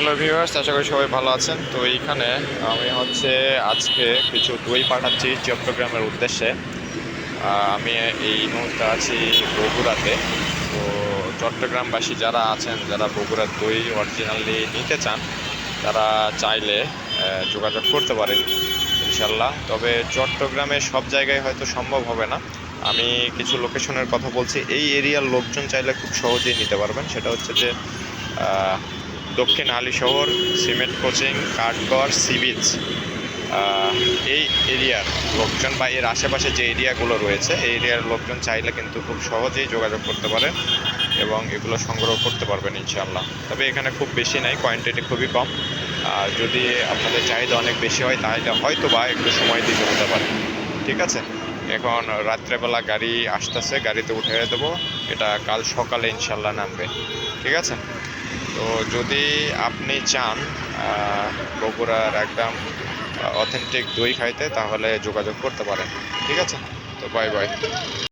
Hello viewers আশা করি সবাই ভালো আছেন। তো এইখানে আমি হচ্ছে আজকে কিছু দই পাঠাচ্ছি চট্টগ্রামের উদ্দেশ্যে। আমি এই মুহূর্তে আছি বগুড়াতে। তো চট্টগ্রামবাসী যারা আছেন, যারা বগুড়ার দই অরিজিনালি নিতে চান, তারা চাইলে যোগাযোগ করতে পারেন ইনশাল্লাহ তবে চট্টগ্রামে সব জায়গায় হয়তো সম্ভব হবে না। আমি কিছু লোকেশনের কথা বলছি। এই এরিয়ার লোকজন চাইলে খুব সহজেই নিতে পারবেন। সেটা হচ্ছে যে দক্ষিণ আলী শহর, cement coaching, Kathgarh, sea beach এই এরিয়ার লোকজন বা এর আশেপাশে যে এরিয়াগুলো রয়েছে, এই এরিয়ার লোকজন চাইলে কিন্তু খুব সহজেই যোগাযোগ করতে পারেন এবং এগুলো সংগ্রহ করতে পারবেন ইনশাল্লাহ তবে এখানে খুব বেশি নাই কোয়ান্টিটি খুবই কম। আর যদি আপনাদের চাহিদা অনেক বেশি হয়, তাহলে হয়তো বা একটু সময় দিতে হতে পারে। ঠিক আছে? এখন রাত্রেবেলা গাড়ি আসতেছে, গাড়িতে উঠে দেবো। এটা কাল সকালে ইনশাল্লাহ নামবে। ঠিক আছে? তো যদি আপনি চান বগুড়ার একদম অথেন্টিক দই খাইতে, তাহলে যোগাযোগ করতে পারেন। ঠিক আছে? তো বাই বাই